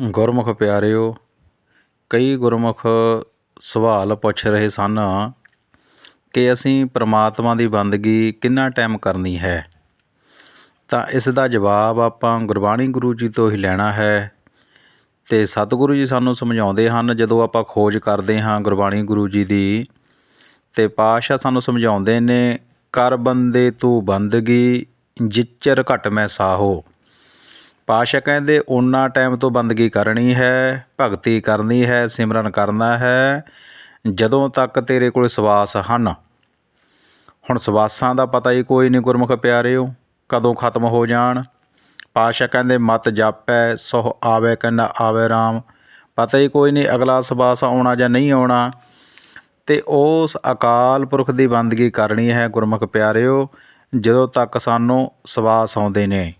ਗੁਰਮੁਖ ਪਿਆਰਿਓ, ਕਈ ਗੁਰਮੁਖ ਸਵਾਲ ਪੁੱਛ ਰਹੇ ਸਨ ਕਿ ਅਸੀਂ ਪਰਮਾਤਮਾ ਦੀ ਬੰਦਗੀ ਕਿੰਨਾ ਟਾਈਮ ਕਰਨੀ ਹੈ? ਤਾਂ ਇਸ ਦਾ ਜਵਾਬ ਆਪਾਂ ਗੁਰਬਾਣੀ ਗੁਰੂ ਜੀ ਤੋਂ ਹੀ ਲੈਣਾ ਹੈ ਅਤੇ ਸਤਿਗੁਰੂ ਜੀ ਸਾਨੂੰ ਸਮਝਾਉਂਦੇ ਹਨ, ਜਦੋਂ ਆਪਾਂ ਖੋਜ ਕਰਦੇ ਹਾਂ ਗੁਰਬਾਣੀ ਗੁਰੂ ਜੀ ਦੀ ਅਤੇ ਪਾਤਸ਼ਾਹ ਸਾਨੂੰ ਸਮਝਾਉਂਦੇ ਨੇ, ਕਰ ਬੰਦੇ ਤੂੰ ਬੰਦਗੀ, ਜਿਚਰ ਘਟ ਮੈਂ ਸਾਹੋ। ਪਾਤਸ਼ਾਹ ਕਹਿੰਦੇ ਓਨਾ ਟਾਈਮ ਤੋਂ ਬੰਦਗੀ ਕਰਨੀ ਹੈ, ਭਗਤੀ ਕਰਨੀ ਹੈ, ਸਿਮਰਨ ਕਰਨਾ ਹੈ, ਜਦੋਂ ਤੱਕ ਤੇਰੇ ਕੋਲ ਸਵਾਸ ਹਨ। ਹੁਣ ਸਵਾਸਾਂ ਦਾ ਪਤਾ ਹੀ ਕੋਈ ਨਹੀਂ ਗੁਰਮੁਖ ਪਿਆਰਿਓ, ਕਦੋਂ ਖਤਮ ਹੋ ਜਾਣ। ਪਾਤਸ਼ਾਹ ਕਹਿੰਦੇ ਮਤ ਜਾਪੈ ਸੋ ਆਵੇ ਕਹਿੰਦਾ ਆਵੇ ਰਾਮ। ਪਤਾ ਹੀ ਕੋਈ ਨਹੀਂ ਅਗਲਾ ਸਵਾਸ ਆਉਣਾ ਜਾਂ ਨਹੀਂ ਆਉਣਾ। ਤੇ ਉਸ ਅਕਾਲ ਪੁਰਖ ਦੀ ਬੰਦਗੀ ਕਰਨੀ ਹੈ ਗੁਰਮੁਖ ਪਿਆਰਿਓ, ਜਦੋਂ ਤੱਕ ਸਾਨੂੰ ਸਵਾਸ ਆਉਂਦੇ ਨੇ।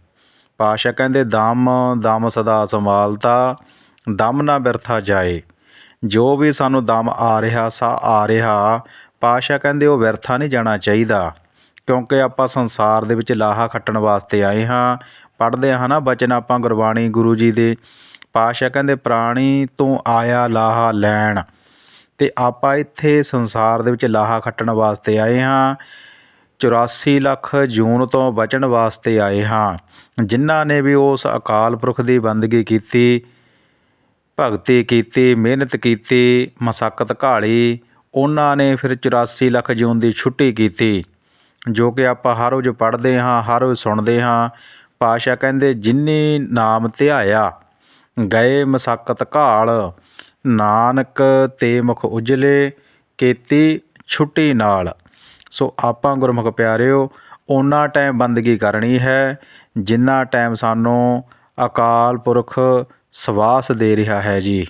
ਪਾਤਸ਼ਾਹ ਕਹਿੰਦੇ, ਦਮ ਦਮ ਸਦਾ ਸੰਭਾਲਤਾ, ਦਮ ਨਾ ਬਿਰਥਾ ਜਾਏ। ਜੋ ਵੀ ਸਾਨੂੰ ਦਮ ਆ ਰਿਹਾ, ਸਾ ਆ ਰਿਹਾ, ਪਾਤਸ਼ਾਹ ਕਹਿੰਦੇ, ਉਹ ਵਿਰਥਾ ਨਹੀਂ ਜਾਣਾ ਚਾਹੀਦਾ। ਕਿਉਂਕਿ ਆਪਾਂ ਸੰਸਾਰ ਦੇ ਵਿੱਚ ਲਾਹਾ ਖੱਟਣ ਵਾਸਤੇ ਆਏ ਹਾਂ। ਪੜ੍ਹਦੇ ਹਾਂ ਨਾ ਬਚਨ ਆਪਾਂ ਗੁਰਬਾਣੀ ਗੁਰੂ ਜੀ ਦੇ। ਪਾਤਸ਼ਾਹ ਕਹਿੰਦੇ, ਪ੍ਰਾਣੀ ਤੋਂ ਆਇਆ ਲਾਹਾ ਲੈਣ। ਤੇ ਆਪਾਂ ਇੱਥੇ ਸੰਸਾਰ ਦੇ ਵਿੱਚ ਲਾਹਾ ਖੱਟਣ ਵਾਸਤੇ ਆਏ ਹਾਂ। 84 ਲੱਖ ਜੂਨ ਤੋਂ ਬਚਣ ਵਾਸਤੇ ਆਏ ਹਾਂ। ਜਿਨ੍ਹਾਂ ਨੇ ਵੀ ਉਸ ਅਕਾਲ ਪੁਰਖ ਦੀ ਬੰਦਗੀ ਕੀਤੀ, ਭਗਤੀ ਕੀਤੀ, ਮਿਹਨਤ ਕੀਤੀ, ਮਸਕਤ ਘਾਲੀ, ਉਹਨਾਂ ਨੇ ਫਿਰ 84 ਲੱਖ ਜੂਨ ਦੀ ਛੁੱਟੀ ਕੀਤੀ, ਜੋ ਕਿ ਆਪਾਂ ਹਰ ਰੋਜ਼ ਪੜ੍ਹਦੇ ਹਾਂ, ਹਰ ਰੋਜ਼ ਸੁਣਦੇ ਹਾਂ। ਪਾਸ਼ਾ ਕਹਿੰਦੇ, ਜਿਨੀ ਨਾਮ ਧਿਆਇਆ, ਗਏ ਮਸਕਤ ਘਾਲ, ਨਾਨਕ ਤੇ ਮੁਖ ਉਜਲੇ, ਕੀਤੀ ਛੁੱਟੀ ਨਾਲ। ਸੋ ਆਪਾਂ ਗੁਰਮੁਖ ਪਿਆਰਿਓ ਉਹਨਾਂ ਟਾਈਮ ਬੰਦਗੀ ਕਰਨੀ ਹੈ, ਜਿੰਨਾ ਟਾਈਮ ਸਾਨੂੰ ਅਕਾਲ ਪੁਰਖ ਸਵਾਸ ਦੇ ਰਿਹਾ ਹੈ ਜੀ।